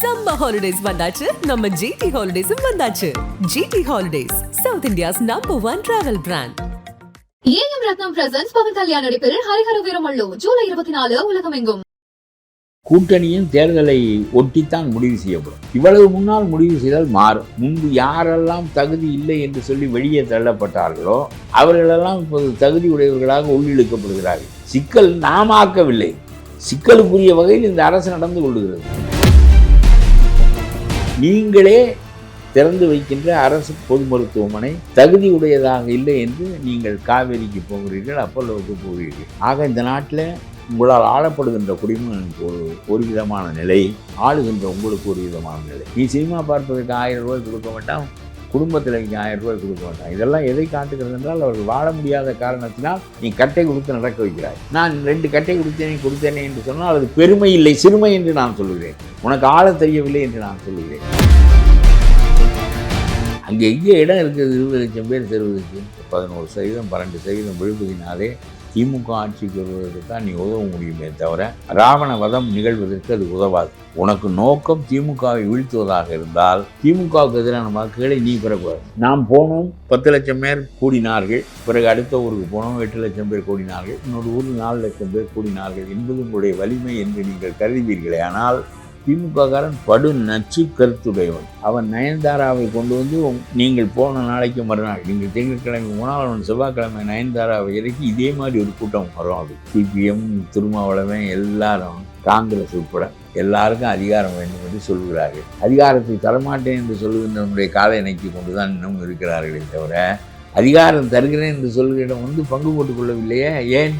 Summer holidays வந்தாச்சு. நம்ம GT ஹாலிடேஸும் வந்தாச்சு. GT holidays south India's number one travel brand A M Ratnam presents Pawan Kalyan நடிப்பில் ஹரிஹர வீரமல்லு ஜூலை இருபத்தி நாலு உலகமெங்கும். கூட்டணியும் தேர்தலை ஒட்டித்தான் முடிவு செய்யப்படும். இவ்வளவு முன்னால் முடிவு செய்தால் மாறும். முன்பு யாரெல்லாம் தகுதி இல்லை என்று சொல்லி வெளியே தள்ளப்பட்டார்களோ அவர்களெல்லாம் இப்போது தகுதி உடையவர்களாக உள்ளிழுக்கப்படுகிறார்கள். சிக்கல் நாம் ஆக்கவில்லை சிக்கலுக்குரிய வகையில் இந்த அரசு நடந்து கொள்ளுகிறது. நீங்களே திறந்து வைக்கின்ற அரசு பொது மருத்துவமனை தகுதி உடையதாக இல்லை என்று நீங்கள் காவேரிக்கு போகிறீர்கள் அப்பல்லோவுக்கு போகிறீர்கள். ஆக இந்த நாட்டில் உங்களால் ஆளப்படுகின்ற குடிமகனுக்கு ஒரு ஒரு விதமான நிலை ஆளுகின்ற உங்களுக்கு ஒரு விதமான நிலை. நீ சினிமா பார்ப்பதற்கு ஆயிரம் ரூபாய் கொடுக்க மாட்டான் குடும்பத்தில் இங்கே ஆயிரம் ரூபாய் கொடுக்க வேண்டாம் இதெல்லாம் எதை காட்டுகிறது என்றால் அவர்கள் வாழ முடியாத காரணத்தினால் நீ கட்டை கொடுத்து நடக்க வைக்கிறாய். நான் ரெண்டு கட்டை கொடுத்தேனே கொடுத்தேனே என்று சொன்னால் அது பெருமை இல்லை சிறுமை என்று நான் சொல்லுகிறேன். உனக்கு ஆள தெரியவில்லை என்று நான் சொல்லுகிறேன். அங்கே எங்கே இடம் இருக்குது? இருபது லட்சம் பேர் செல்வதற்கு பதினோரு சதவீதம் பன்னெண்டு சதவீதம் விழுவதினாலே திமுக ஆட்சிக்கு வருவதற்கு தான் நீ உதவ முடியுமே தவிர ராவண வதம் நிகழ்வதற்கு அது உதவாது. உனக்கு நோக்கம் திமுகவை வீழ்த்துவதாக இருந்தால் திமுகவுக்கு எதிரான வாக்குகளை நீ பெறக்கூடாது. நாம் போனோம் பத்து லட்சம் பேர் கூடினார்கள். பிறகு அடுத்த ஊருக்கு போனோம் எட்டு லட்சம் பேர் கூடினார்கள். இன்னொரு ஊரில் நாலு லட்சம் பேர் கூடினார்கள் என்பது உங்களுடைய வலிமை என்று நீங்கள் கருதுவீர்களே. ஆனால் திமுககாரன் படு நச்சு கருத்துடையவன். அவன் நயன்தாராவை கொண்டு வந்து நீங்கள் போன நாளைக்கு மறுநாள் நீங்கள் திங்கட்கிழமை மூணாவது செவ்வாய்க்கிழமை நயன்தாராவை இறக்கி இதே மாதிரி ஒரு கூட்டம் வரும் அது. சிபிஎம் திருமாவளவன் எல்லாரும் காங்கிரஸ் உட்பட எல்லாருக்கும் அதிகாரம் வேண்டும் என்று சொல்கிறார்கள். அதிகாரத்தை தரமாட்டேன் என்று சொல்லுகின்றவனுடைய காலை இணைக்கி கொண்டுதான் இன்னும் இருக்கிறார்களே தவிர அதிகாரம் தருகிறேன் என்று சொல்கிறவன் வந்து பங்கு போட்டுக் கொள்ளவில்லையே ஏன்?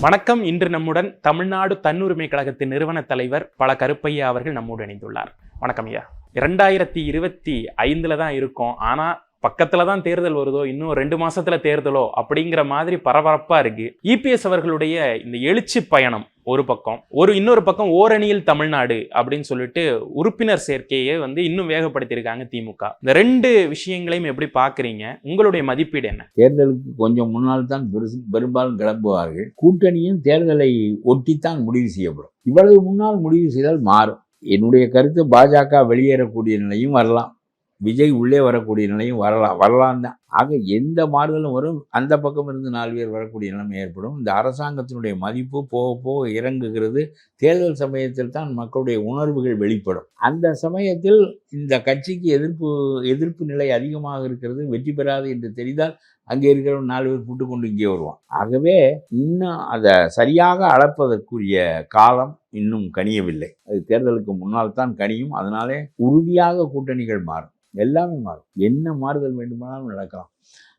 வணக்கம். இன்று நம்முடன் தமிழ்நாடு தன்னுரிமை கழகத்தின் நிறுவன தலைவர் பல கருப்பையா அவர்கள் நம்மோடு இணைந்துள்ளார். வணக்கம் ஐயா. இரண்டாயிரத்தி இருபத்தி ஐந்துல தான் இருக்கோம். ஆனா பக்கத்துல தான் தேர்தல் வருதோ இன்னும் ரெண்டு மாசத்துல தேர்தலோ அப்படிங்கிற மாதிரி பரபரப்பா இருக்கு. இபிஎஸ் அவர்களுடைய இந்த எழுச்சி பயணம் ஒரு பக்கம். ஒரு இன்னொரு பக்கம் ஓரணியில் தமிழ்நாடு அப்படின்னு சொல்லிட்டு உறுப்பினர் சேர்க்கையை வந்து இன்னும் வேகப்படுத்தியிருக்காங்க திமுக. இந்த ரெண்டு விஷயங்களையும் எப்படி பார்க்குறீங்க? உங்களுடைய மதிப்பீடு என்ன? தேர்தலுக்கு கொஞ்சம் முன்னால் தான் பெருசு பெரும்பாலும் கிளம்புவார்கள். கூட்டணியும் தேர்தலை ஒட்டித்தான் முடிவு செய்யப்படும். இவ்வளவு முன்னால் முடிவு செய்தால் மாறும். என்னுடைய கருத்து பாஜக வெளியேறக்கூடிய நிலையும் வரலாம். விஜய் உள்ளே வரக்கூடிய நிலையும் வரலாம் வரலாம் தான். ஆக எந்த மாறுதலும் வரும்? அந்த பக்கம் இருந்து நாலு பேர் வரக்கூடிய நிலைமை ஏற்படும். இந்த அரசாங்கத்தினுடைய மதிப்பு போக போக இறங்குகிறது. தேர்தல் சமயத்தில் தான் மக்களுடைய உணர்வுகள் வெளிப்படும். அந்த சமயத்தில் இந்த கட்சிக்கு எதிர்ப்பு எதிர்ப்பு நிலை அதிகமாக இருக்கிறது. வெற்றி பெறாது என்று தெரிந்தால் அங்கே இருக்கிறவன் நாலு பேர் கூட்டு கொண்டு இங்கே வருவான். ஆகவே இன்னும் அதை சரியாக அளப்பதற்குரிய காலம் இன்னும் கனியவில்லை. அது தேர்தலுக்கு முன்னால் தான் கனியும். அதனாலே உறுதியாக கூட்டணிகள் மாறும். எல்லாமே மாறும். என்ன மாறுதல் வேண்டுமானாலும் நடக்கலாம்.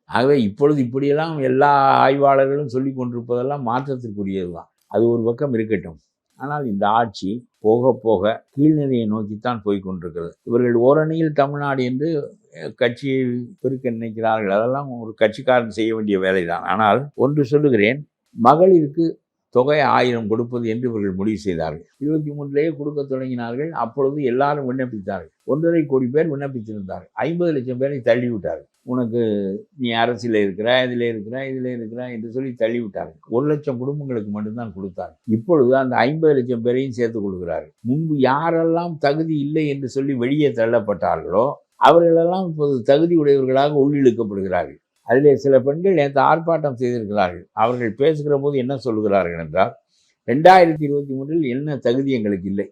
ஆகவே இப்பொழுது இப்படியெல்லாம் எல்லா ஆய்வாளர்களும் சொல்லி கொண்டிருப்பதெல்லாம் மாற்றத்திற்குரியது தான் அது ஒரு பக்கம் இருக்கட்டும். ஆனால் இந்த ஆட்சி போக போக கீழ்நிலையை நோக்கித்தான் போய் கொண்டிருக்கிறது. இவர்கள் ஓரணியில் தமிழ்நாடு என்று கட்சியை பெருக்க நினைக்கிறார்கள். அதெல்லாம் ஒரு கட்சிக்காரன் செய்ய வேண்டிய வேலைதான். ஆனால் ஒன்று சொல்லுகிறேன். மகளிருக்கு தொகை ஆயிரம் கொடுப்பது என்று இவர்கள் முடிவு செய்தார்கள். இருபத்தி மூன்றிலேயே கொடுக்க தொடங்கினார்கள். அப்பொழுது எல்லாரும் விண்ணப்பித்தார்கள். ஒன்றரை கோடி பேர் விண்ணப்பித்திருந்தார்கள். ஐம்பது லட்சம் பேரை தள்ளிவிட்டார்கள். உனக்கு நீ அரசியல் இருக்கிற இதில் இருக்கிற இதில் இருக்கிற என்று சொல்லி தள்ளிவிட்டார்கள். ஒரு லட்சம் குடும்பங்களுக்கு மட்டும்தான் கொடுத்தார். இப்பொழுது அந்த ஐம்பது லட்சம் பேரையும் சேர்த்துக் கொள்கிறார்கள். முன்பு யாரெல்லாம் தகுதி இல்லை என்று சொல்லி வெளியே தள்ளப்பட்டார்களோ அவர்களெல்லாம் இப்போது தகுதி உடையவர்களாக உள்ளிழுக்கப்படுகிறார்கள். அதில் சில பெண்கள் நேற்று ஆர்ப்பாட்டம் செய்திருக்கிறார்கள். அவர்கள் பேசுகிற போது என்ன சொல்லுகிறார்கள் என்றால் ரெண்டாயிரத்தி இருபத்தி மூன்றில் என்ன தகுதி எங்களுக்கு இல்லை.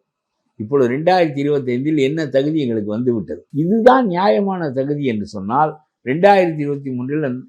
இப்பொழுது ரெண்டாயிரத்தி இருபத்தைந்தில் என்ன தகுதி எங்களுக்கு வந்துவிட்டது? இதுதான் நியாயமான தகுதி என்று சொன்னால் ரெண்டாயிரத்தி இருபத்தி மூன்றில்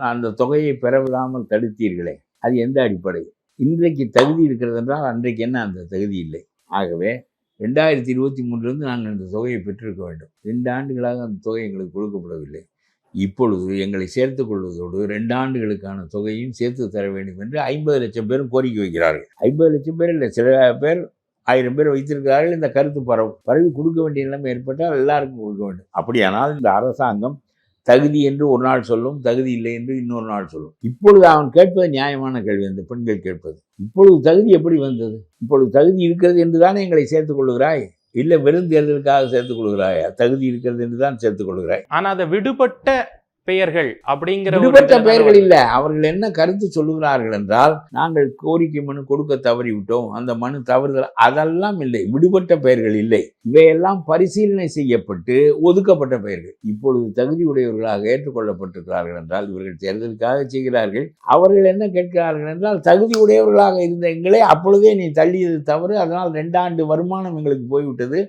அந்த- தொகையை பெறவிடாமல் தடுத்தீர்களே. அது எந்த அடிப்படை இன்றைக்கு தகுதி இருக்கிறது என்றால் அன்றைக்கு என்ன அந்த தகுதி இல்லை? ஆகவே ரெண்டாயிரத்தி இருபத்தி மூன்றிலிருந்து நாங்கள் இந்த தொகையை பெற்றிருக்க வேண்டும். ரெண்டு ஆண்டுகளாக அந்த தொகை எங்களுக்கு கொடுக்கப்படவில்லை. இப்பொழுது எங்களை சேர்த்துக் கொள்வதோடு ரெண்டு ஆண்டுகளுக்கான தொகையும் சேர்த்து தர வேண்டும் என்று ஐம்பது லட்சம் பேரும் கோரிக்கை வைக்கிறார்கள். ஐம்பது லட்சம் பேர் இல்லை சில பேர் ஆயிரம் பேர் வைத்திருக்கிறார்கள். இந்த கருத்து பரவும் பரவி கொடுக்க வேண்டிய நிலைமை ஏற்பட்டால் எல்லாருக்கும் கொடுக்க வேண்டும். அப்படியானால் இந்த அரசாங்கம் தகுதி என்று ஒரு நாள் சொல்லும் தகுதி இல்லை என்று இன்னொரு நாள் சொல்லும். இப்பொழுது அவன் கேட்பது நியாயமான கேள்வி அந்த பெண்கள் கேட்பது. இப்பொழுது தகுதி எப்படி வந்தது? இப்பொழுது தகுதி இருக்கிறது என்று தானே எங்களை சேர்த்துக் கொள்கிறாய் இல்லை வெறும் தேர்தலுக்காக சேர்த்துக் கொள்கிறாயா தகுதி இருக்கிறது என்று தான் சேர்த்துக் கொள்கிறாய் ஆனால் அதை விடுபட்ட பெயர்கள் அப்படிங்கிற விடுபட்ட பெயர்கள் இல்ல. அவர்கள் என்ன கருத்து சொல்லுகிறார்கள் என்றால் நாங்கள் கோரிக்கை மனு கொடுக்க தவறிவிட்டோம். அந்த மனு தவறுதல் அதெல்லாம் இல்லை. விடுபட்ட பெயர்கள் இல்லை. இவையெல்லாம் பரிசீலனை செய்யப்பட்டு ஒதுக்கப்பட்ட பெயர்கள். இப்பொழுது தகுதி உடையவர்களாக ஏற்றுக்கொள்ளப்பட்டிருக்கிறார்கள் என்றால் இவர்கள் தேர்தலுக்காக செய்கிறார்கள். அவர்கள் என்ன கேட்கிறார்கள் என்றால் தகுதி உடையவர்களாக இருந்த எங்களை அப்பொழுதே நீ தள்ளியது தவறு. அதனால் ரெண்டாண்டு வருமானம் எங்களுக்கு போய்விட்டது.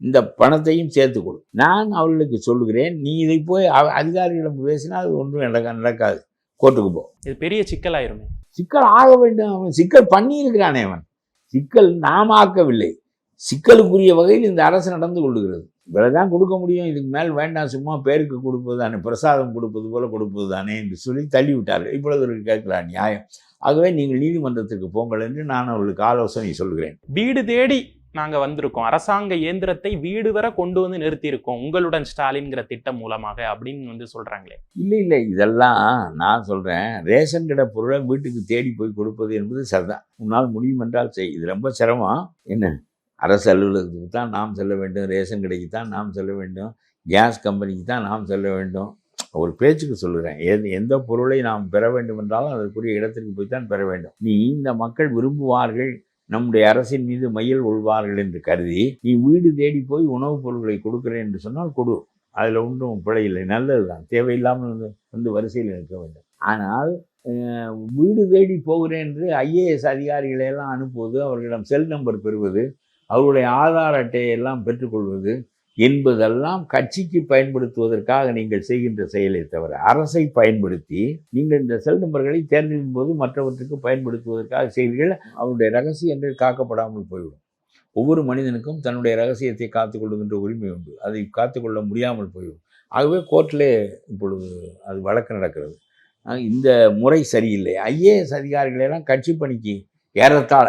இந்த பணத்தையும் சேர்த்து கொடு. நான் அவர்களுக்கு சொல்லுகிறேன் நீ இதை போய் அதிகாரிகளிடம் பேசினால் அது ஒன்றும் நடக்க நடக்காது. கோர்ட்டுக்கு போ. இது பெரிய சிக்கலாயிருமே. சிக்கல் ஆக வேண்டும். அவன் சிக்கல் பண்ணியிருக்கிறானே அவன். சிக்கல் நாம் ஆக்கவில்லை. சிக்கலுக்குரிய வகையில் இந்த அரசு நடந்து கொள்ளுகிறது. இவ்வளவுதான் கொடுக்க முடியும். இதுக்கு மேல் வேண்டாம். சும்மா பேருக்கு கொடுப்பது தானே பிரசாதம் கொடுப்பது போல கொடுப்பது தானே என்று சொல்லி தள்ளி விட்டார்கள் இப்பொழுது கேட்கலாம் நியாயம். ஆகவே நீங்கள் நீதிமன்றத்திற்கு போங்கள் என்று நான் அவர்களுக்கு ஆலோசனை சொல்கிறேன். வீடு தேடி நாங்கள் வந்திருக்கோம். அரசாங்க இயந்திரத்தை வீடு வர கொண்டு வந்து நிறுத்தியிருக்கோம். உங்களுடன் ஸ்டாலின்ங்கிற திட்டம் மூலமாக அப்படின்னு வந்து சொல்கிறாங்களே இல்லை இல்லை. இதெல்லாம் நான் சொல்கிறேன் ரேஷன் கடை பொருளை வீட்டுக்கு தேடி போய் கொடுப்பது என்பது சரிதான். உன்னால் முடியும் என்றால் செய். இது ரொம்ப சிரமம். என்ன? அரசு அலுவலகத்துக்கு தான் நாம் செல்ல வேண்டும். ரேஷன் கடைக்கு தான் நாம் செல்ல வேண்டும். கேஸ் கம்பெனிக்கு தான் நாம் செல்ல வேண்டும். ஒரு பேச்சுக்கு சொல்லுகிறேன் எது எந்த பொருளை நாம் பெற வேண்டும் என்றாலும் அதற்குரிய இடத்திற்கு போய் தான் பெற வேண்டும். நீ இந்த மக்கள் விரும்புவார்கள் நம்முடைய அரசின் மீது மயில் கொள்வார்கள் என்று கருதி நீ வீடு தேடி போய் உணவுப் பொருட்களை கொடுக்கிறேன் என்று சொன்னால் கொடு. அதில் ஒன்றும் பிழையில்லை நல்லதுதான் நல்லது தான். தேவையில்லாமல் வந்து வந்து வரிசையில் நிற்க வேண்டும். ஆனால் வீடு தேடி போகிறேன் என்று ஐஏஎஸ் அதிகாரிகளை எல்லாம் அனுப்புவது அவர்களிடம் செல் நம்பர் பெறுவது அவர்களுடைய ஆதார் அட்டையை எல்லாம் பெற்றுக்கொள்வது என்பதெல்லாம் கட்சிக்கு பயன்படுத்துவதற்காக நீங்கள் செய்கின்ற செயலை தவிர அரசை பயன்படுத்தி நீங்கள் இந்த செல் நம்பர்களை தேர்ந்தெடுக்கும் போது மற்றவற்றுக்கு பயன்படுத்துவதற்காக செய்வீர்கள். அவருடைய ரகசியங்கள் காக்கப்படாமல் போய்விடும். ஒவ்வொரு மனிதனுக்கும் தன்னுடைய ரகசியத்தை காத்துக்கொள்ளுகின்ற உரிமை உண்டு. அதை காத்துக்கொள்ள முடியாமல் போய்விடும். ஆகவே கோர்ட்டிலே இப்பொழுது அது வழக்கு நடக்கிறது. இந்த முறை சரியில்லை. ஐஏஎஸ் அதிகாரிகளெல்லாம் கட்சி பணிக்கு ஏறத்தாழ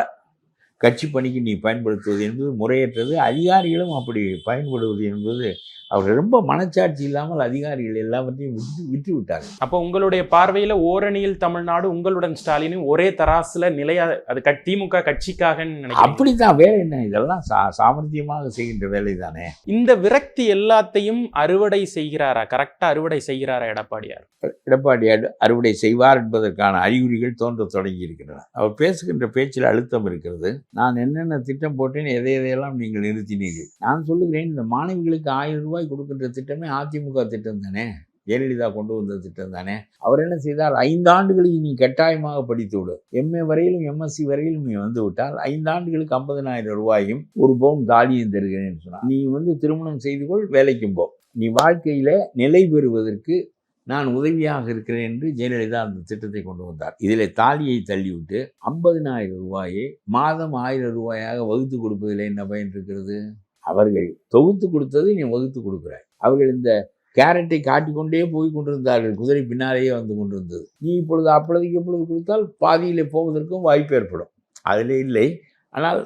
கட்சி பணிக்கு நீ பயன்படுத்துவது என்பது முறையற்றது. அதிகாரிகளும் அப்படி பயன்படுவது என்பது அவர் ரொம்ப மனச்சாட்சி இல்லாமல் அதிகாரிகள் எல்லாவற்றையும் விட்டு விட்டு விட்டார்கள் அப்போ உங்களுடைய பார்வையில ஓரணியில் தமிழ்நாடு உங்களுடன் ஸ்டாலினும் ஒரே தராசுல நிலையா அது க- திமுக கட்சிக்காகன்னு நினைக்கிறேன் அப்படித்தான் வேலை என்ன இதெல்லாம் சா சாமர்த்தியமாக செய்கின்ற வேலை தானே இந்த விரக்தி எல்லாத்தையும் அறுவடை செய்கிறாரா? கரெக்டா அறுவடை செய்கிறாரா எடப்பாடியார்? எடப்பாடியார் அறுவடை செய்வார் என்பதற்கான அறிகுறிகள் தோன்ற தொடங்கி இருக்கின்றன அவர் பேசுகின்ற பேச்சில் அழுத்தம் இருக்கிறது. நான் என்னென்ன திட்டம் போட்டேன் எதை எதையெல்லாம் நீங்கள் நிறுத்தினீர்கள்? நான் சொல்லுகிறேன் இந்த மாணவிகளுக்கு ஆயிரம் ரூபாய் கொடுக்கின்ற திட்டமே அதிமுக திட்டம் தானே? ஜெயலலிதா கொண்டு வந்த திட்டம் தானே? அவர் என்ன செய்தார்? ஐந்து நீ கட்டாயமாக படித்து விடு. எம்ஏ வரையிலும் எம்எஸ்சி வரையிலும் நீ வந்து விட்டால் ஐந்து ஆண்டுகளுக்கு ஐம்பதனாயிரம் ரூபாயும் ஒரு பவுன் தாலியும் தருகிறேன்னு சொன்னார். நீ வந்து திருமணம் செய்து கொள் வேலைக்கும் போ. நீ வாழ்க்கையில் நிலை பெறுவதற்கு நான் உதவியாக இருக்கிறேன் என்று ஜெயலலிதா அந்த திட்டத்தை கொண்டு வந்தார். இதில் தாலியை தள்ளிவிட்டு ஐம்பதினாயிரம் ரூபாயை மாதம் ஆயிரம் ரூபாயாக வகுத்து கொடுப்பதில் என்ன பயன் இருக்கிறது? அவர்கள் தொகுத்து கொடுத்ததை நீ வகுத்து கொடுக்குறாய் அவர்கள் இந்த கேரட்டை காட்டிக்கொண்டே போய் கொண்டிருந்தார்கள். குதிரை பின்னாலேயே வந்து கொண்டிருந்தது. நீ இப்பொழுது அப்பொழுதுக்கு எப்பொழுது கொடுத்தால் பாதியிலே போவதற்கும் வாய்ப்பு ஏற்படும். அதில் இல்லை. ஆனால்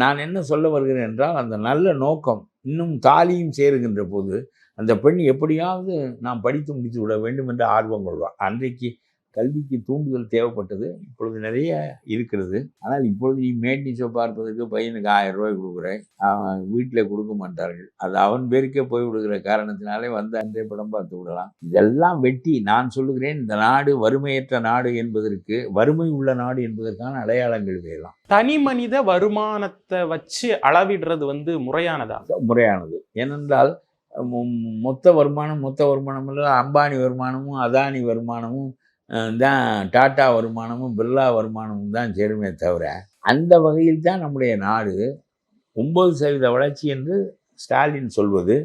நான் என்ன சொல்ல வருகிறேன் என்றால் அந்த நல்ல நோக்கம் இன்னும் தாலியும் சேருகின்ற போது அந்த பெண் எப்படியாவது நாம் படித்து முடித்து விட வேண்டும் என்று ஆர்வம் கொள்வார் அன்றைக்கு கல்விக்கு தூண்டுதல் தேவைப்பட்டது இப்பொழுது நிறைய இருக்கிறது. ஆனால் இப்பொழுது நீ மேட்னி ஷோ பார்ப்பதற்கு பையனுக்கு ஆயிரம் ரூபாய் கொடுக்குறேன். அவன் வீட்டில் கொடுக்க மாட்டார்கள். அது அவன் பேருக்கே போய் விடுகிற காரணத்தினாலே வந்து அன்றே படம் பார்த்து விடலாம். இதெல்லாம் வெட்டி நான் சொல்லுகிறேன் இந்த நாடு வறுமையற்ற நாடு என்பதற்கு வறுமை உள்ள நாடு என்பதற்கான அடையாளங்கள் இவையெல்லாம் தனி மனித வருமானத்தை வச்சு அளவிடுறது வந்து முறையானதா? முறையானது. ஏனென்றால் மொத்த வருமானம் மொத்த வருமானம் இல்லை அம்பானி வருமானமும் அதானி வருமானமும் தான் டாட்டா வருமானமும் பிர்லா வருமானமும் தான் சேருமே தவிர அந்த வகையில் தான் நம்முடைய நாடு ஒன்பது சதவீத வளர்ச்சி என்று ஸ்டாலின் சொல்வது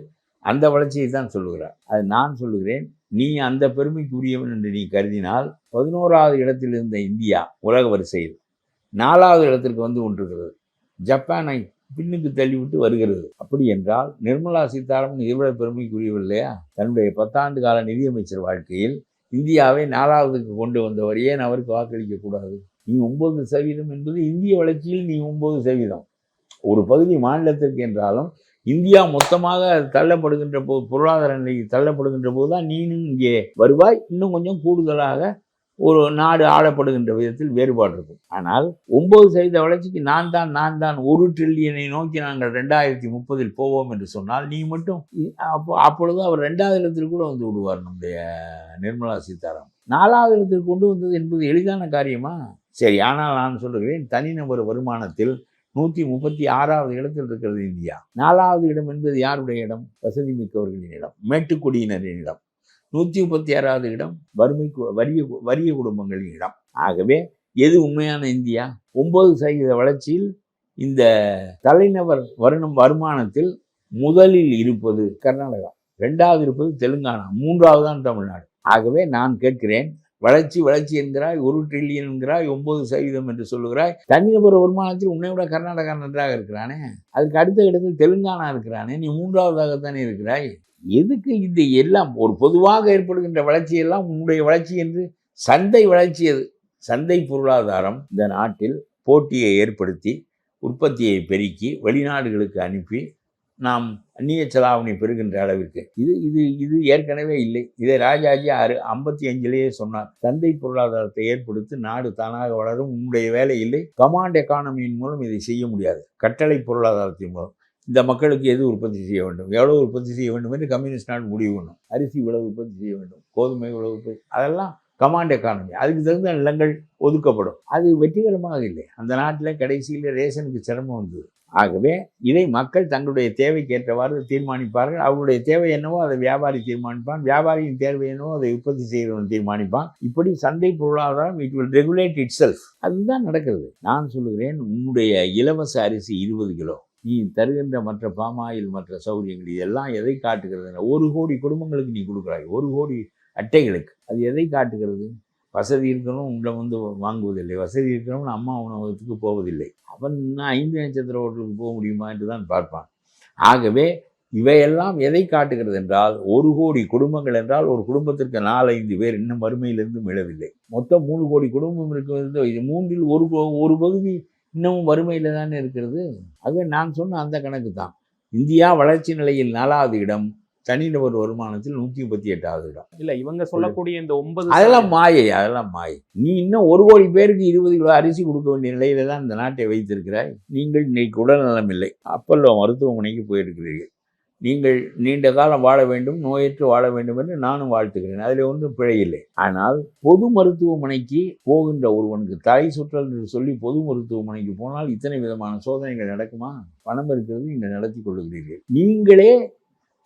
அந்த வளர்ச்சியை தான் சொல்லுகிறார். அது நான் சொல்லுகிறேன் நீ அந்த பெருமைக்குரியவன் என்று நீ கருதினால் பதினோராவது இடத்தில் இருந்த இந்தியா உலக வரிசையில் நாலாவது இடத்திற்கு வந்து கொண்டிருக்கிறது ஜப்பானை பின்னுக்கு தள்ளிவிட்டு வருகிறது. அப்படி என்றால் நிர்மலா சீதாராமன் இவ்வளவு பெருமைக்குரியவர் இல்லையா? தன்னுடைய பத்தாண்டு கால நிதியமைச்சர் வாழ்க்கையில் இந்தியாவை நாலாவதுக்கு கொண்டு வந்தவர். ஏன் அவருக்கு வாக்களிக்கக்கூடாது நீ ஒன்பது சதவீதம் என்பது இந்திய வளர்ச்சியில் நீ ஒன்பது சதவீதம். ஒரு பகுதி மாநிலத்திற்கு என்றாலும் இந்தியா மொத்தமாக தள்ளப்படுகின்ற போது பொருளாதார நிலை தள்ளப்படுகின்ற போது தான் நீனும் இங்கே வருவாய். இன்னும் கொஞ்சம் கூடுதலாக ஒரு நாடு ஆளப்படுகின்ற விதத்தில் வேறுபாடு இருக்கும். ஆனால் ஒன்பது சதவீத வளர்ச்சிக்கு நான் தான் நான் தான் ஒரு ட்ரில்லியனை நோக்கி நாங்கள் ரெண்டாயிரத்தி முப்பதில் போவோம் என்று சொன்னால் நீ மட்டும் அப்போ அப்பொழுது அவர் ரெண்டாவது இடத்தில் கூட வந்து விடுவார் நம்முடைய நிர்மலா சீதாராமன். நாலாவது இடத்தில் கொண்டு வந்தது என்பது எளிதான காரியமா? சரி ஆனால் நான் சொல்கிறேன் தனிநபர் வருமானத்தில் நூற்றி முப்பத்தி ஆறாவது இடத்தில் இருக்கிறது இந்தியா. நாலாவது இடம் என்பது யாருடைய இடம்? வசதி மிக்கவர்களின் இடம் மேட்டுக்குடியினரின் இடம். நூற்றி முப்பத்தி ஆறாவது இடம் வறுமை வறிய கு- வறிய குடும்பங்களின் இடம். ஆகவே எது உண்மையான இந்தியா? ஒன்பது சதவீத வளர்ச்சியில் இந்த தலைநபர் வருணம் வருமானத்தில் முதலில் இருப்பது கர்நாடகா ரெண்டாவது இருப்பது தெலுங்கானா மூன்றாவது தான் தமிழ்நாடு. ஆகவே நான் கேட்கிறேன் வளர்ச்சி வளர்ச்சி என்கிறாய் ஒரு ட்ரில்லியன் என்கிறாய் ஒன்பது சதவீதம் என்று சொல்லுகிறாய் தனிநபர் வருமானத்தில் உன்னை விட கர்நாடகா நன்றாக இருக்கிறானே அதுக்கு அடுத்த இடத்தில் தெலுங்கானா இருக்கிறானே நீ மூன்றாவதாகத்தானே இருக்கிறாய்? எதுக்கு இது எல்லாம்? ஒரு பொதுவாக ஏற்படுகின்ற வளர்ச்சியெல்லாம் உன்னுடைய வளர்ச்சி என்று சந்தை வளர்ச்சி அது சந்தை பொருளாதாரம் இந்த நாட்டில் போட்டியை ஏற்படுத்தி உற்பத்தியை பெருக்கி வெளிநாடுகளுக்கு அனுப்பி நாம் அந்நிய செலாவணி பெறுகின்ற அளவிற்கு. இது இது இது ஏற்கனவே இல்லை. இதை ராஜாஜி ஆறு ஐம்பத்தி அஞ்சிலேயே சொன்னார். சந்தை பொருளாதாரத்தை ஏற்படுத்தி நாடு தானாக வளரும். உன்னுடைய வேலை இல்லை. கமாண்ட் எக்கானமியின் மூலம் இதை செய்ய முடியாது. கட்டளை பொருளாதாரத்தின் மூலம். இந்த மக்களுக்கு எது உற்பத்தி செய்ய வேண்டும்? எவ்வளோ உற்பத்தி செய்ய வேண்டும் என்று கம்யூனிஸ்ட் நாடு முடிவு பண்ணும். அரிசி இவ்வளவு உற்பத்தி செய்ய வேண்டும். கோதுமை இவ்வளவு உற்பத்தி அதெல்லாம் கமாண்ட் எக்கானமி அதுக்கு தகுந்த நிலங்கள் ஒதுக்கப்படும். அது வெற்றிகரமாக இல்லை. அந்த நாட்டில் கடைசியில் ரேஷனுக்கு சிரமம் வந்தது. ஆகவே இதை மக்கள் தங்களுடைய தேவைக்கு ஏற்றவாறு தீர்மானிப்பார்கள். அவருடைய தேவை என்னவோ அதை வியாபாரி தீர்மானிப்பான். வியாபாரியின் தேவை என்னவோ அதை உற்பத்தி செய்கிறவன் தீர்மானிப்பான். இப்படி சந்தை பொருளாதாரம் it will regulate itself அதுதான் நடக்கிறது. நான் சொல்லுகிறேன் உன்னுடைய இலவச அரிசி இருபது கிலோ. நீ தருகின்ற மற்ற பாமாயில் மற்ற சௌகரியங்கள் இதெல்லாம் எதை காட்டுகிறது ஒரு கோடி குடும்பங்களுக்கு நீ கொடுக்குறாய். ஒரு கோடி அட்டைகளுக்கு. அது எதை காட்டுகிறது? வசதி இருக்கிறவன் உங்களை வந்து வாங்குவதில்லை. வசதி இருக்கிறவன் அம்மா உணவகத்துக்கு போவதில்லை. அவன் இன்னும் ஐந்து நட்சத்திர ஹோட்டலுக்கு போக முடியுமா என்று தான் பார்ப்பான். ஆகவே இவையெல்லாம் எதை காட்டுகிறது என்றால் ஒரு கோடி குடும்பங்கள் என்றால் ஒரு குடும்பத்திற்கு நாலஞ்சு பேர் இன்னும் வறுமையிலிருந்து மீளவில்லை மொத்தம் மூணு கோடி குடும்பம் இருக்கிறது இது மூன்றில் ஒரு பகு- ஒரு பகுதி இன்னமும் வறுமையில் தானே இருக்கிறது? ஆகவே நான் சொன்ன அந்த கணக்கு தான் இந்தியா வளர்ச்சி நிலையில் நாலாவது இடம் தனிநபர் வருமானத்தில் நூற்றி முப்பத்தி எட்டாவது இடம். இல்ல இவங்க சொல்லக்கூடிய இந்த ஒன்பது அதெல்லாம் மாயை அதெல்லாம் மாயை. நீ இன்னும் ஒரு கோடி பேருக்கு இருபது கிலோ அரிசி கொடுக்க வேண்டிய நிலையில தான் இந்த நாட்டை வைத்திருக்கிறாய். நீங்கள் இன்னைக்கு உடல்நலம் இல்லை அப்பல்லோ மருத்துவமனைக்கு போயிருக்கிறீர்கள். நீங்கள் நீண்ட காலம் வாழ வேண்டும் நோயற்று வாழ வேண்டும் என்று நானும் வாழ்த்துகிறேன். அதில் ஒன்றும் பிழை இல்லை. ஆனால் பொது மருத்துவமனைக்கு போகின்ற ஒருவனுக்கு தலை சுற்றல் என்று சொல்லி பொது மருத்துவமனைக்கு போனால் இத்தனை விதமான சோதனைகள் நடக்குமா? பணம் இருக்கிறது நீங்கள் நடத்தி கொள்ளுகிறீர்கள். நீங்களே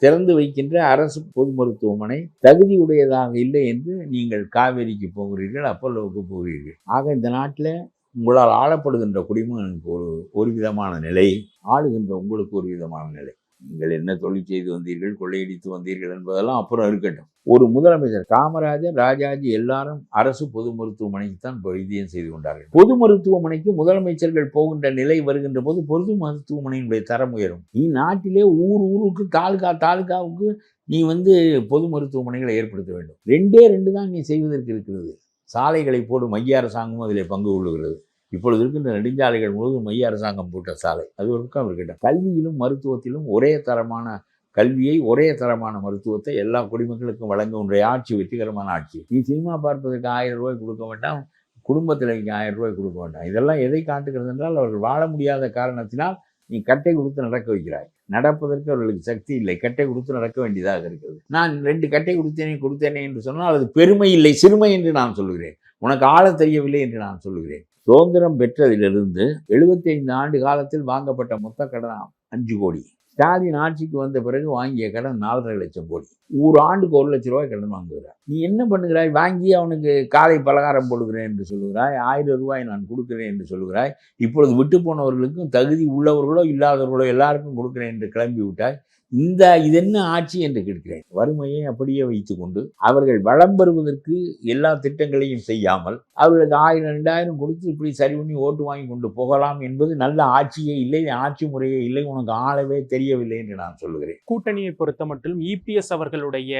திறந்து வைக்கின்ற அரசு பொது மருத்துவமனை தகுதி உடையதாக இல்லை என்று நீங்கள் காவேரிக்கு போகிறீர்கள் அப்பல்லோவுக்கு போகிறீர்கள். ஆக இந்த நாட்டில் உங்களால் ஆளப்படுகின்ற குடிமகனுக்கு ஒரு ஒரு விதமான நிலை ஆளுகின்ற உங்களுக்கு ஒரு விதமான நிலை. நீங்கள் என்ன தொழில் செய்து வந்தீர்கள் கொள்ளையடித்து வந்தீர்கள் என்பதெல்லாம் அப்புறம் இருக்கட்டும். ஒரு முதலமைச்சர் காமராஜர் ராஜாஜி எல்லாரும் அரசு பொது மருத்துவமனைக்கு தான் வைத்தியம் செய்து கொண்டார்கள். பொது மருத்துவமனைக்கு முதலமைச்சர்கள் போகின்ற நிலை வருகின்ற போது பொது மருத்துவமனையினுடைய தரம் உயரும். நீ நாட்டிலே ஊர் ஊருக்கு தாலுகா தாலுகாவுக்கு நீ வந்து பொது மருத்துவமனைகளை ஏற்படுத்த வேண்டும். ரெண்டே ரெண்டு தான் நீ செய்வதற்கு இருக்கிறது. சாலைகளை போடும் மைய அரசாங்கமும் அதில் பங்கு கொள்ளுகிறது. இப்பொழுது இருக்கின்ற நெடுஞ்சாலைகள் முழுவதும் மைய அரசாங்கம் போட்ட சாலை. அது ஒரு பக்கம் இருக்கட்டும். கல்வியிலும் மருத்துவத்திலும் ஒரே தரமான கல்வியை ஒரே தரமான மருத்துவத்தை எல்லா குடிமக்களுக்கும் வழங்கும் உன்னுடைய ஆட்சி வெற்றிகரமான ஆட்சி. நீ சினிமா பார்ப்பதற்கு ஆயிரம் ரூபாய் கொடுக்க வேண்டாம் குடும்பத்தில் இங்கே ஆயிரம் ரூபாய் கொடுக்க வேண்டாம். இதெல்லாம் எதை காட்டுகிறது என்றால் அவர்கள் வாழ முடியாத காரணத்தினால் நீ கட்டை கொடுத்து நடக்க வைக்கிறாய். நடப்பதற்கு அவர்களுக்கு சக்தி இல்லை. கட்டை கொடுத்து நடக்க வேண்டியதாக இருக்கிறது. நான் ரெண்டு கட்டை கொடுத்தேனே கொடுத்தேனே என்று சொன்னால் அது பெருமை இல்லை சிறுமை என்று நான் சொல்லுகிறேன். உனக்கு ஆழ தெரியவில்லை என்று நான் சொல்லுகிறேன். சுதந்திரம் பெற்றதிலிருந்து 75 ஆண்டு காலத்தில் வாங்கப்பட்ட மொத்த கடன் அஞ்சு கோடி. ஸ்டாலின் ஆட்சிக்கு வந்த பிறகு வாங்கிய கடன் நாலரை லட்சம் கோடி. ஒரு ஆண்டுக்கு ஒரு லட்சம் ரூபாய் கடன் வாங்குகிறார். நீ என்ன பண்ணுகிறாய்? வாங்கி அவனுக்கு காலை பலகாரம் போடுகிறேன் என்று சொல்லுகிறாய். ஆயிரம் ரூபாய் நான் கொடுக்கிறேன் என்று சொல்லுகிறாய். இப்பொழுது விட்டு போனவர்களுக்கும் தகுதி உள்ளவர்களோ இல்லாதவர்களோ எல்லாருக்கும் கொடுக்கிறேன் என்று கிளம்பி விட்டாய் இந்த இது என்ன ஆட்சி என்று கேட்கிறேன். வறுமையை அப்படியே வைத்துக்கொண்டு அவர்கள் வளம் பெறுவதற்கு எல்லா திட்டங்களையும் செய்யாமல் அவர்களுக்கு ஆயிரம் ரெண்டாயிரம் கொடுத்து இப்படி சரி பண்ணி ஓட்டு வாங்கி கொண்டு போகலாம் என்பது நல்ல ஆட்சியே இல்லை ஆட்சி முறையே இல்லை உனக்கு ஆளவே தெரியவில்லை என்று நான் சொல்லுகிறேன். கூட்டணியை பொறுத்த மட்டும் இபிஎஸ் அவர்களுடைய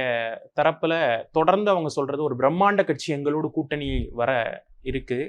தரப்புல தொடர்ந்து அவங்க சொல்றது ஒரு பிரம்மாண்ட கட்சி எங்களோடு கூட்டணி வர இருக்கு.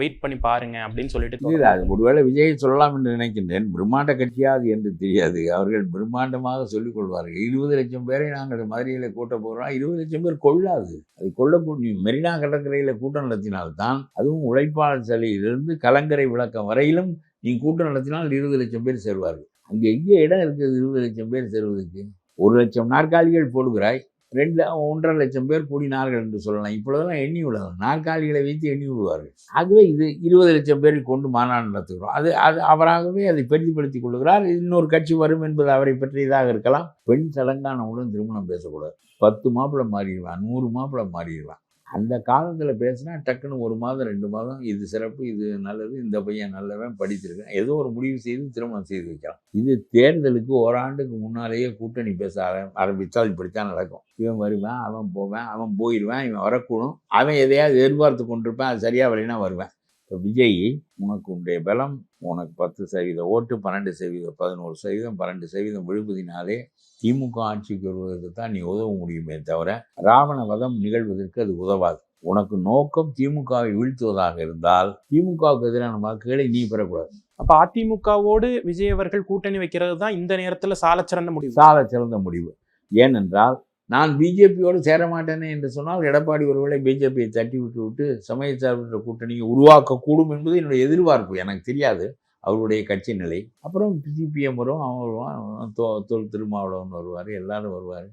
வெயிட் பண்ணி பாருங்க அப்படின்னு சொல்லிட்டு அது ஒருவேளை விஜய் சொல்லலாம் என்று நினைக்கின்றேன். பிரம்மாண்ட கட்சியாது என்று தெரியாது. அவர்கள் பிரம்மாண்டமாக சொல்லிக் கொள்வார்கள். இருபது லட்சம் பேரை நாங்கள் மதுரையில் கூட்ட போகிறோம் இருபது லட்சம் பேர் கொள்ளாது. அது கொள்ளக்கூடிய மெரினா கடற்கரையில் கூட்டம் நடத்தினால்தான் அதுவும் உழைப்பாளர் சிலையிலிருந்து கலங்கரை விளக்கம் வரையிலும் நீ கூட்டம் நடத்தினால் இருபது லட்சம் பேர் சேருவார்கள். அங்கே எங்கே இடம் இருக்குது இருபது லட்சம் பேர் சேருவதற்கு? ஒரு லட்சம் நாற்காலிகள் போடுகிறாய். ரெண்டு ஒன்றரை லட்சம் பேர் கூடினார்கள் என்று சொல்லலாம். இப்பொழுதெல்லாம் எண்ணி விடலாம் நாற்காலிகளை வைத்து எண்ணி விடுவார்கள் ஆகவே இது இருபது லட்சம் பேரை கொண்டு மாநாடு நடத்துகிறோம். அது அது அவராகவே அதை பெருதிப்படுத்திக் கொள்கிறார் இன்னொரு கட்சி வரும் என்பது அவரை பற்றியதாக இருக்கலாம். பெண் சலங்கானவுடன் திருமணம் பேசக்கூடாது. பத்து மாப்பிள்ளை மாறிடுவான் நூறு மாப்பிள்ளை மாறிடுவான் அந்த காலத்தில் பேசினா டக்குன்னு ஒரு மாதம் ரெண்டு மாதம் இது சிறப்பு இது நல்லது இந்த பையன் நல்லவன் படித்திருக்கேன். ஏதோ ஒரு முடிவு செய்து திருமணம் செய்து வைக்கலாம். இது தேர்தலுக்கு ஓராண்டுக்கு முன்னாலேயே கூட்டணி பேச ஆரம்பித்தால் இப்படித்தான் நடக்கும். இவன் வருவேன் அவன் போவேன் அவன் போயிடுவேன் இவன் வரக்கூடும். அவன் எதையாவது எதிர்பார்த்து கொண்டிருப்பேன் அது சரியாக வரலைன்னா வருவேன். இப்போ விஜய் உனக்கு உன்னுடைய பலம் உனக்கு பத்து சதவீத ஓட்டு பன்னெண்டு சதவீதம் பதினோரு சதவீதம் பன்னெண்டு சதவீதம் விழுப்புதினாலே திமுக ஆட்சிக்கு வருவதற்கு தான் நீ உதவ முடியுமே தவிர ராவண வதம் நிகழ்வதற்கு அது உதவாது. உனக்கு நோக்கம் திமுகவை வீழ்த்துவதாக இருந்தால் திமுகவுக்கு எதிரான வாக்குகளை நீ பெறக்கூடாது. அப்ப அதிமுகவோடு விஜய் அவர்கள் கூட்டணி வைக்கிறது தான் இந்த நேரத்துல சாலச்சிறந்த முடிவு. சால சிறந்த முடிவு. ஏனென்றால் நான் பிஜேபியோடு சேர மாட்டேனே என்று சொன்னால் எடப்பாடி ஒருவேளை பிஜேபியை தட்டி விட்டு விட்டு சமய சார்பற்ற கூட்டணியை உருவாக்கக்கூடும் என்பது என்னுடைய எதிர்பார்ப்பு. எனக்கு தெரியாது. அவருடைய கட்சி நிலை. அப்புறம் சிபிஎம் வரும் அவன் வருவான் தொ தொல் திருமாவளவன் வருவார் எல்லாரும் வருவார்.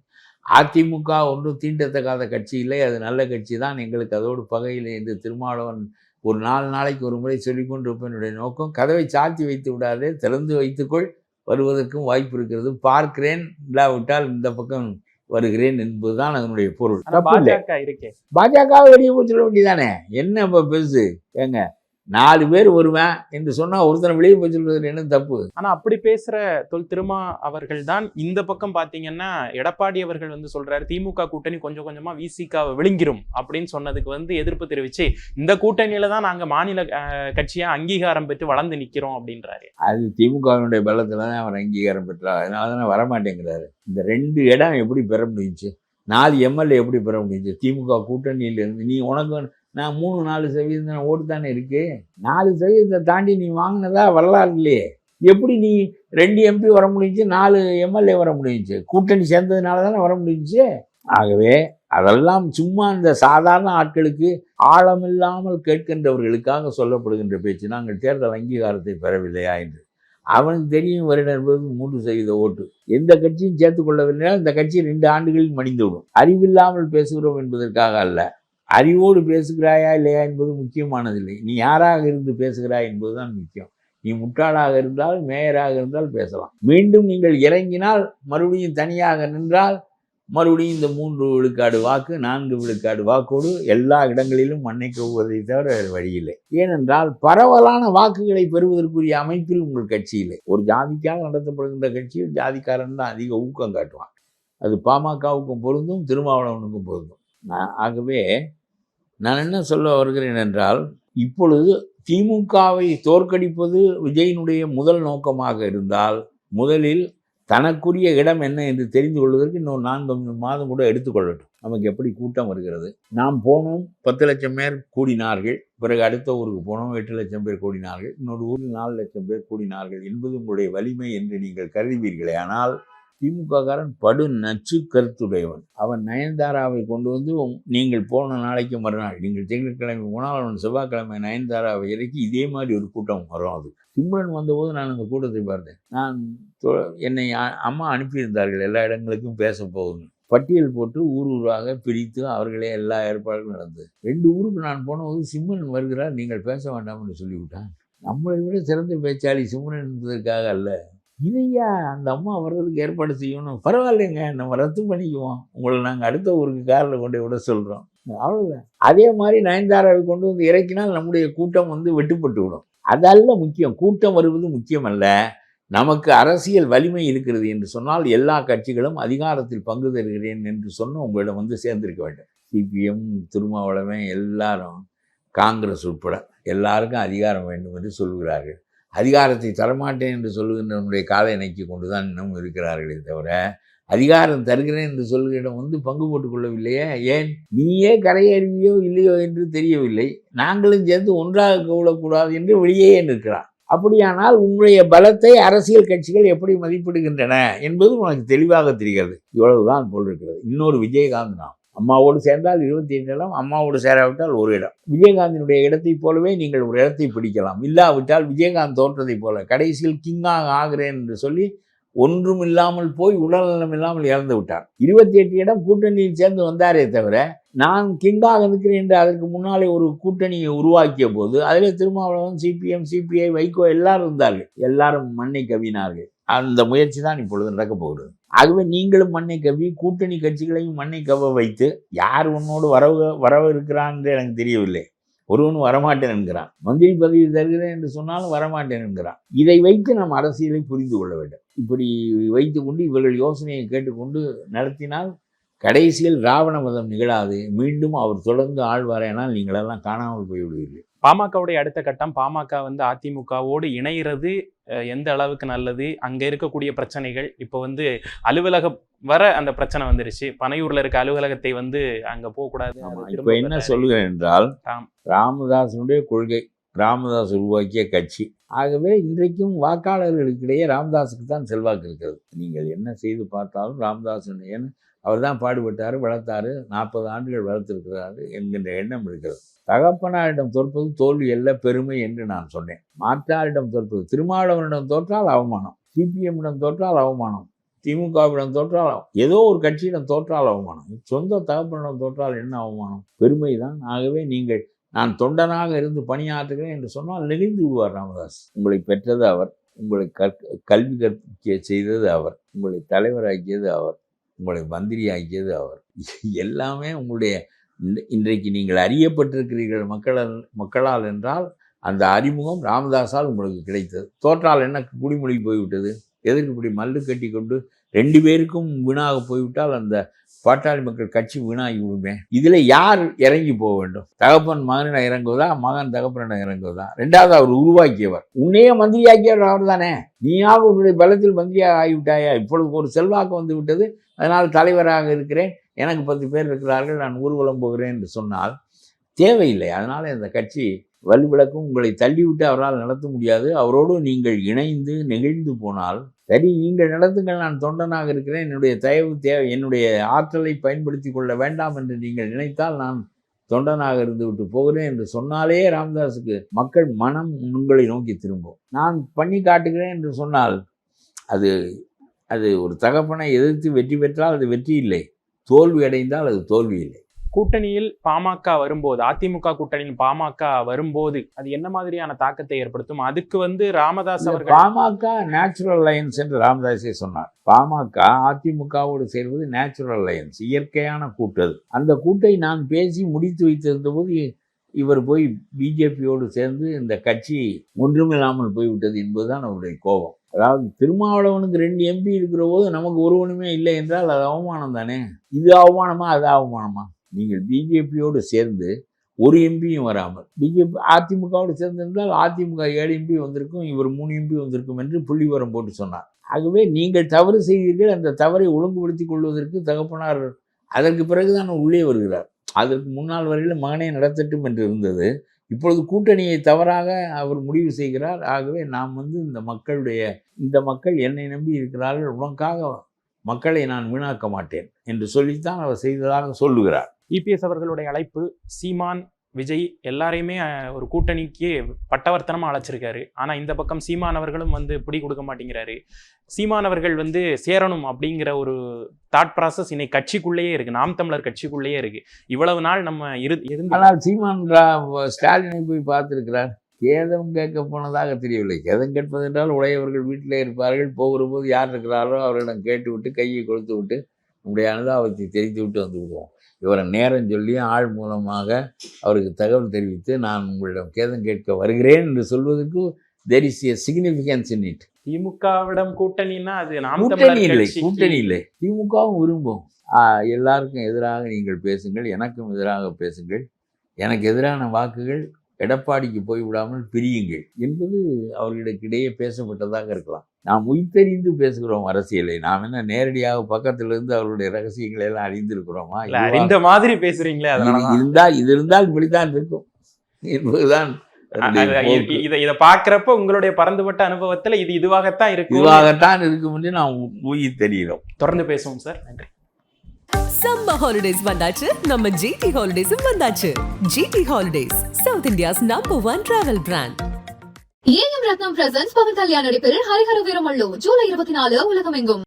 அதிமுக ஒன்றும் தீண்டத்தகாத கட்சி இல்லை அது நல்ல கட்சி தான். எங்களுக்கு அதோடு பகையில் என்று திருமாவளவன் ஒரு நாலு நாளைக்கு ஒரு முறை சொல்லிக்கொண்டிருப்ப என்னுடைய நோக்கம் கதவை சாத்தி வைத்து விடாதே திறந்து வைத்துக்கொள் வருவதற்கும் வாய்ப்பு இருக்கிறது. பார்க்கிறேன் இல்லாவிட்டால் இந்த பக்கம் வருகிறேன் என்பதுதான் அதனுடைய பொருள். பாஜக இருக்கே. பாஜக வெளியே போய் சொல்ல வேண்டியதானே என்ன இப்போ பெருசு? ஏங்க நாலு பேர் வருவேன் என்று சொன்னால் ஒருத்தனை வெளியே போய் சொல்றது என்ன தப்பு? ஆனா அப்படி பேசுற தொல் திருமா அவர்கள் தான் இந்த பக்கம் பாத்தீங்கன்னா எடப்பாடி அவர்கள் வந்து சொல்றாரு திமுக கூட்டணி கொஞ்சம் கொஞ்சமா விசிகாவை விழுங்கிரும் அப்படின்னு சொன்னதுக்கு வந்து எதிர்ப்பு தெரிவிச்சு இந்த கூட்டணியில தான் நாங்க மாநில அஹ், கட்சியா அங்கீகாரம் பெற்று வளர்ந்து நிக்கிறோம் அப்படின்றாரு. அது திமுகவினுடைய பலத்தில் தான் அவர் அங்கீகாரம் பெற்றார். அதனால தானே வரமாட்டேங்கிறாரு இந்த ரெண்டு இடம் எப்படி பெற முடிஞ்சுச்சு? நாலு எம்எல்ஏ எப்படி பெற முடிஞ்சுச்சு? திமுக கூட்டணியில இருந்து நீ உனக்கு நான் மூணு நாலு சதவீதம் ஓட்டு தானே இருக்கு? நாலு சதவீதத்தை தாண்டி நீ வாங்கினதா வரலாறு இல்லையே. எப்படி நீ ரெண்டு எம்பி வர முடிஞ்சு நாலு எம்எல்ஏ வர முடிஞ்சு கூட்டணி சேர்ந்ததுனால தானே வர முடிஞ்சு ஆகவே அதெல்லாம் சும்மா இந்த சாதாரண ஆட்களுக்கு ஆழமில்லாமல் கேட்கின்றவர்களுக்காக சொல்லப்படுகின்ற பேச்சு. நாங்கள் தேர்தல் அங்கீகாரத்தை பெறவில்லையா என்று. அவனுக்கு தெரியும் வருடம் என்பது மூன்று சதவீத ஓட்டு. எந்த கட்சியும் சேர்த்துக் கொள்ளவில்லைனால் இந்த கட்சி ரெண்டு ஆண்டுகளில் மடிந்துவிடும். அறிவில்லாமல் பேசுகிறோம் என்பதற்காக அல்ல. அறிவோடு பேசுகிறாயா இல்லையா என்பது முக்கியமானதில்லை. நீ யாராக இருந்து பேசுகிறாய் என்பதுதான் முக்கியம். நீ முட்டாளாக இருந்தால் மேயராக இருந்தால் பேசலாம். மீண்டும் நீங்கள் இறங்கினால் மறுபடியும் தனியாக நின்றால் மறுபடியும் இந்த மூன்று விழுக்காடு வாக்கு நான்கு விழுக்காடு வாக்கோடு எல்லா இடங்களிலும் மண்ணை கவுவதை தவிர வேறு வழியில்லை ஏனென்றால் பரவலான வாக்குகளை பெறுவதற்குரிய அமைப்பில் உங்கள் கட்சி இல்லை. ஒரு ஜாதிக்காக நடத்தப்படுகின்ற கட்சியில் ஜாதிக்காரன் தான் அதிக ஊக்கம் காட்டுவான். அது பாமகவுக்கும் பொருந்தும் திருமாவளவனுக்கும் பொருந்தும். ஆகவே நான் என்ன சொல்ல வருகிறேன் என்றால் இப்பொழுது திமுகவை தோற்கடிப்பது விஜயினுடைய முதல் நோக்கமாக இருந்தால் முதலில் தனக்குரிய இடம் என்ன என்று தெரிந்து கொள்வதற்கு இன்னொரு நான்கு மாதம் கூட எடுத்துக்கொள்ளட்டும் நமக்கு எப்படி கூட்டம் வருகிறது? நாம் போனோம் பத்து லட்சம் பேர் கூடினார்கள். பிறகு அடுத்த ஊருக்கு போனோம் எட்டு லட்சம் பேர் கூடினார்கள். இன்னொரு ஊரில் நாலு லட்சம் பேர் கூடினார்கள் என்பது உங்களுடைய வலிமை என்று நீங்கள் கருதுவீர்களே. ஆனால் திமுககாரன் படு நச்சு கருத்துடையவன். அவன் நயன்தாராவை கொண்டு வந்து நீங்கள் போன நாளைக்கு மறுநாள் நீங்கள் திங்கட்கிழமை போனால் அவன் செவ்வாய்க்கிழமை நயன்தாராவை இறக்கி இதே மாதிரி ஒரு கூட்டம் வரும் அது. சிம்ரன் வந்தபோது நான் அந்த கூட்டத்தை பார்த்தேன். நான் தொ- என்னை அம்மா அனுப்பியிருந்தார்கள் எல்லா இடங்களுக்கும் பேச போகுங்க பட்டியல் போட்டு ஊர் ஊராக பிரித்து அவர்களே எல்லா ஏற்பாடுகளும் நடந்தது. ரெண்டு ஊருக்கு நான் போனபோது சிம்மன் வருகிறார் நீங்கள் பேச வேண்டாம்னு சொல்லிவிட்டான். நம்மளை விட சிறந்த பேச்சாளி சிம்மன் என்பதற்காக அல்ல. இதையா? அந்த அம்மா வர்றதுக்கு ஏற்பாடு செய்யணும். பரவாயில்லைங்க நம்ம ரத்து பண்ணிக்குவோம். உங்களை நாங்கள் அடுத்த ஊருக்கு காரில் கொண்டு விட சொல்கிறோம் அவ்வளோதான் அதே மாதிரி நயன்தாராவை கொண்டு வந்து இறக்கினால் நம்முடைய கூட்டம் வந்து வெட்டுப்பட்டு விடும். அதல்ல முக்கியம் கூட்டம் வருவது முக்கியம் அல்ல நமக்கு அரசியல் வலிமை இருக்கிறது என்று சொன்னால் எல்லா கட்சிகளும் அதிகாரத்தில் பங்கு தருகிறேன் என்று சொன்ன உங்களிடம் வந்து சேர்ந்திருக்க வேண்டும். சிபிஎம் திருமாவளவன் எல்லாரும் காங்கிரஸ் உட்பட எல்லாருக்கும் அதிகாரம் வேண்டும் என்று சொல்கிறார்கள். அதிகாரத்தை தரமாட்டேன் என்று சொல்லுகின்றவனுடைய காலை இணைக்கி கொண்டு தான் இன்னும் இருக்கிறார்களே தவிர அதிகாரம் தருகிறேன் என்று சொல்கிற வந்து பங்கு போட்டுக்கொள்ளவில்லையே ஏன்? நீயே கரையேறியோ இல்லையோ என்று தெரியவில்லை. நாங்களும் சேர்ந்து ஒன்றாக கூடக்கூடாது என்று வெளியே நிற்கிறான். அப்படியானால் உன்னுடைய பலத்தை அரசியல் கட்சிகள் எப்படி மதிப்பிடுகின்றன என்பது உனக்கு தெளிவாக தெரிகிறது. இவ்வளவுதான் போல் இருக்கிறது. இன்னொரு விஜயகாந்த் நாம். அம்மாவோடு சேர்ந்தால் இருபத்தி ஐந்து இடம் அம்மாவோடு சேராவிட்டால் ஒரு இடம். விஜயகாந்தினுடைய இடத்தைப் போலவே நீங்கள் ஒரு இடத்தை பிடிக்கலாம். இல்லாவிட்டால் விஜயகாந்த் தோற்றதைப் போல கடைசியில் கிங்காக ஆகிறேன் என்று சொல்லி ஒன்றும் இல்லாமல் போய் உடல்நலம் இல்லாமல் இழந்து விட்டார். இருபத்தி எட்டு இடம் கூட்டணியில் சேர்ந்து வந்தாரே தவிர நான் கிங்காக இருக்கிறேன் என்று அதற்கு முன்னாலே ஒரு கூட்டணியை உருவாக்கிய போது அதில் திருமாவளவன் சிபிஎம் சிபிஐ வைகோ எல்லாரும் இருந்தார்கள். எல்லாரும் மண்ணை கவினார்கள் அந்த முயற்சி தான் இப்பொழுது நடக்கப் போகிறது. ஆகவே நீங்களும் மண்ணை கவி கூட்டணி கட்சிகளையும் மண்ணை கவ வைத்து யார் உன்னோடு வரவு வரவு இருக்கிறான் எனக்கு தெரியவில்லை. ஒருவனும் வரமாட்டேன் என்கிறான். மந்திரி பதவி தருகிறேன் என்று சொன்னாலும் வரமாட்டேன் என்கிறான். இதை வைத்து நாம் அரசியலை புரிந்து கொள்ள வேண்டும். இப்படி வைத்துக்கொண்டு இவர்கள் யோசனையை கேட்டுக்கொண்டு நடத்தினால் கடைசியில் ராவண மதம் நிகழாது. மீண்டும் அவர் தொடர்ந்து ஆழ்வாரேனால் நீங்களெல்லாம் காணாமல் போய்விடுவீர்கள். பாமகவுடைய அடுத்த கட்டம் பாமக வந்து அதிமுகவோடு இணைகிறது. எந்த அளவுக்கு நல்லது? அங்க இருக்கக்கூடிய பிரச்சனைகள். இப்போ வந்து அலுவலகம் வர அந்த பிரச்சனை வந்துருச்சு. பனையூர்ல இருக்க அலுவலகத்தை வந்து அங்க போகக்கூடாது. இப்ப என்ன. சொல்லுகிறேன் என்றால். ராமதாசனுடைய கொள்கை ராமதாஸ் உருவாக்கிய கட்சி. ஆகவே இன்றைக்கும் வாக்காளர்களுக்கிடையே ராமதாஸுக்கு தான் செல்வாக்கு இருக்கிறது. நீங்கள் என்ன செய்து பார்த்தாலும் ராமதாஸ் ஏன்னு அவர் தான் பாடுபட்டார் வளர்த்தாரு நாற்பது ஆண்டுகள் வளர்த்திருக்கிறாரு என்கின்ற எண்ணம் இருக்கிறது. தகப்பனாரிடம் தோற்பது தோல்வி அல்ல பெருமை என்று நான் சொன்னேன். மாற்றாரிடம் தோற்பது திருமாவளவனிடம் தோற்றால் அவமானம் சிபிஎம்மிடம் தோற்றால் அவமானம் திமுகவிடம் தோற்றால் ஏதோ ஒரு கட்சியிடம் தோற்றால் அவமானம். சொந்த தகப்பனிடம் தோற்றால் என்ன அவமானம்? பெருமை தான் ஆகவே நீங்கள் நான் தொண்டனாக இருந்து பணியாற்றுகிறேன் என்று சொன்னால் நெகிழ்ந்து விடுவார் ராமதாஸ். உங்களை பெற்றது அவர் உங்களை கற்க கல்வி கற்க செய்தது அவர் உங்களை தலைவராக்கியது அவர். உங்களை மந்திரியாக்கியது அவர். எல்லாமே உங்களுடைய இன்றைக்கு நீங்கள் அறியப்பட்டிருக்கிறீர்கள் மக்களால் மக்களால் என்றால் அந்த அறிமுகம் ராமதாஸால் உங்களுக்கு கிடைத்தது. தோற்றால் என்ன குடிமொழி போய்விட்டது? எதற்கு இப்படி மல்லு கட்டி கொண்டு ரெண்டு பேருக்கும் வீணாக போய்விட்டால் அந்த பாட்டாளி மக்கள் கட்சி வீணாகி விடுமே. இதில் யார் இறங்கி போக வேண்டும்? தகப்பன் மகனிடம் இறங்குவதா? மகன் தகப்பனிடம் இறங்குவதா? ரெண்டாவது அவர் உருவாக்கியவர். உன்னையே மந்திரியாக்கியவர் அவர் தானே நீயாக உன்னுடைய பலத்தில் மந்திரியாக ஆகிவிட்டாயா? இப்பொழுது ஒரு செல்வாக்கு வந்து விட்டது. அதனால் தலைவராக இருக்கிறேன். எனக்கு பத்து பேர் இருக்கிறார்கள். நான் ஊர்வலம் போகிறேன் என்று சொன்னால் தேவையில்லை. அதனால் இந்த கட்சி வலுவிளக்கும். உங்களை தள்ளிவிட்டு அவரால் நடத்த முடியாது. அவரோடு நீங்கள் இணைந்து நெகிழ்ந்து போனால் சரி நீங்கள் நடத்துங்கள். நான் தொண்டனாக இருக்கிறேன். என்னுடைய தயவு தேவை என்னுடைய ஆற்றலை பயன்படுத்தி கொள்ள வேண்டாம் என்று நீங்கள் நினைத்தால் நான் தொண்டனாக இருந்து விட்டு போகிறேன் என்று சொன்னாலே ராமதாஸுக்கு மக்கள் மனம் உங்களை நோக்கி திரும்பும். நான் பண்ணி காட்டுகிறேன் என்று சொன்னால் அது அது ஒரு தகப்பனை எதிர்த்து வெற்றி பெற்றால் அது வெற்றி இல்லை. தோல்வி அடைந்தால் அது தோல்வி இல்லை. கூட்டணியில் பாமக வரும்போது அதிமுக கூட்டணியில் பாமக வரும்போது அது என்ன மாதிரியான தாக்கத்தை ஏற்படுத்தும்? அதுக்கு வந்து ராமதாஸ் அவர்கள் பாமக நேச்சுரல் அலையன்ஸ் என்று ராமதாஸே சொன்னார். பாமக அதிமுகவோடு சேர்வது நேச்சுரல் அலையன்ஸ் இயற்கையான கூட்டு அது. அந்த கூட்டை நான் பேசி முடித்து வைத்திருந்த போது இவர் போய் பிஜேபியோடு சேர்ந்து இந்த கட்சி ஒன்றுமில்லாமல் போய்விட்டது என்பதுதான் அவருடைய கோபம். அதாவது திருமாவளவனுக்கு ரெண்டு எம்பி இருக்கிற போது நமக்கு ஒருவனுமே இல்லை என்றால் அது அவமானம் தானே? இது அவமானமா அது அவமானமா? நீங்கள் பிஜேபியோடு சேர்ந்து ஒரு எம்பியும் வராமல் பிஜேபி அதிமுகவோடு சேர்ந்திருந்தால் அதிமுக ஏழு எம்பி வந்திருக்கும் இவர் மூணு எம்பி வந்திருக்கும் என்று புள்ளிவரம் போட்டு சொன்னார். ஆகவே நீங்கள் தவறு செய்தீர்கள் அந்த தவறை ஒழுங்குபடுத்தி கொள்வதற்கு தகப்பனார் அதற்கு பிறகுதான் உள்ளே வருகிறார். அதற்கு முன்னால் வரையில் மகனை நடத்தட்டும் என்று இருந்தது. இப்பொழுது கூட்டணியை தவறாக அவர் முடிவு செய்கிறார். ஆகவே நாம் வந்து இந்த மக்களுடைய இந்த மக்கள் என்னை நம்பி இருக்கிறார்கள் உனக்காக மக்களை நான் வீணாக்க மாட்டேன் என்று சொல்லித்தான் அவர் செய்ததாக சொல்லுகிறார். இபிஎஸ் அவர்களுடைய அழைப்பு சீமான் விஜய் எல்லாரையுமே ஒரு கூட்டணிக்கு பட்டவர்த்தனமாக அழைச்சிருக்காரு. ஆனா இந்த பக்கம் சீமான் அவர்களும் வந்து பிடி கொடுக்க மாட்டேங்கிறாரு. சீமான் அவர்கள் வந்து சேரணும் அப்படிங்கிற ஒரு தாட் ப்ராசஸ் இன்னைக்கு கட்சிக்குள்ளேயே இருக்கு. நாம் தமிழர் கட்சிக்குள்ளேயே இருக்கு. இவ்வளவு நாள் நம்ம இரு இருந்து ஆனால் சீமான் ஸ்டாலினை போய் பார்த்துருக்கிறார். கேதம் கேட்க போனதாக தெரியவில்லை. கேதம் கேட்பது என்றால் உடையவர்கள் வீட்டிலே இருப்பார்கள். போகிற போது யார் இருக்கிறாரோ அவர்களிடம் கேட்டு விட்டு கையை கொடுத்து விட்டு நம்முடைய அனுதாபத்தை தெரிவித்து விட்டு வந்து விடுவோம். இவரை நேரம் சொல்லி ஆள் மூலமாக அவருக்கு தகவல் தெரிவித்து நான் உங்களிடம் கேதம் கேட்க வருகிறேன் என்று சொல்வதற்கு there is a significance in it திமுகவிடம் கூட்டணின்னா அது நாம் கூட்டணி இல்லை கூட்டணி இல்லை. திமுகவும் விரும்பும். எல்லாருக்கும் எதிராக நீங்கள் பேசுங்கள் எனக்கும் எதிராக பேசுங்கள். எனக்கு எதிரான வாக்குகள் எடப்பாடிக்கு போய் விடாமல் பிரியுங்கள் என்பது அவர்களுக்கிடையே பேசப்பட்டதாக இருக்கலாம். நாம் உயிர்த்தறிந்து பேசுகிறோம் அரசியலை. நாம் என்ன நேரடியாக பக்கத்துல இருந்து அவருடைய ரகசியங்களை எல்லாம் அறிந்திருக்கிறோமா? இல்ல அறிந்த மாதிரி பேசுறீங்களே இருந்தால் இது இருந்தால் இப்படித்தான் இருக்கும் என்பதுதான் இத இத பாக்குறப்ப உங்களுடைய பறந்துபட்ட அனுபவத்துல இது இதுவாகத்தான் இருக்கும். இதுவாகத்தான் இருக்கும் என்று நாம் உயிர் தெரிகிறோம் தொடர்ந்து பேசுவோம் சார். நன்றி. சம்மர் ஹாலிடேஸ் வந்தாச்சு. நம்ம ஜிடி ஹாலிடேஸும் வந்தாச்சு. GT holidays south India's number one travel brand A M Ratnam presents Pawan Kalyan நடிப்பில் ஹரிஹர வீரமல்லு ஜூலை இருபத்தி நாலு உலகமெங்கும்.